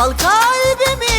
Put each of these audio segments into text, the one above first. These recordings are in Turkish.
Al kalbimi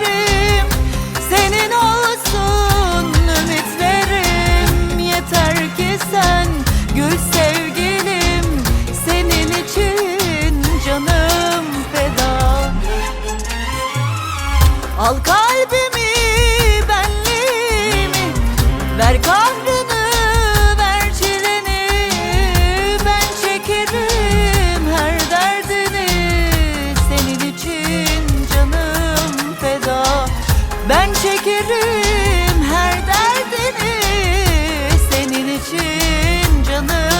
düşlerim Senin olsun ümitlerim. Yeter ki sen gül sevgilim. Senin için canım feda. Al kalbimi benliğimi. Ver kalbimi 나는